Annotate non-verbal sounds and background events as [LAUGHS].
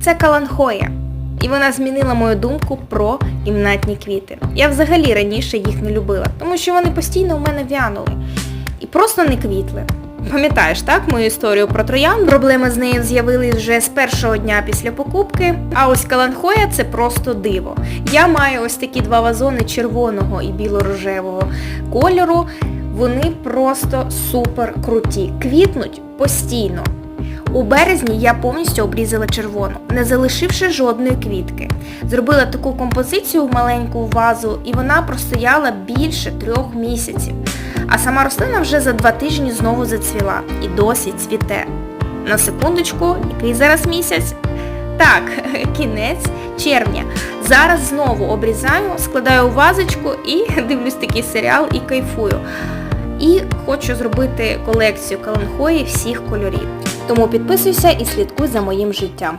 Це каланхоя. І вона змінила мою думку про кімнатні квіти. Я взагалі раніше їх не любила, тому що вони постійно у мене вянули і просто не квітли. Пам'ятаєш, так, мою історію про троян? Проблеми з нею з'явились вже з першого дня після покупки. А ось каланхоя це просто диво. Я маю ось такі два вазони червоного і біло-рожевого кольору. Вони просто супер круті. Квітнуть постійно. У березні я повністю обрізала червону, не залишивши жодної квітки. Зробила таку композицію в маленьку вазу і вона простояла більше трьох місяців. А сама рослина вже за два тижні знову зацвіла і досі цвіте. На секундочку, який зараз місяць? Так, [LAUGHS] кінець червня. Зараз знову обрізаю, складаю вазочку і [LAUGHS] дивлюсь такий серіал і кайфую. І хочу зробити колекцію каланхої всіх кольорів. Тому підписуйся і слідкуй за моїм життям.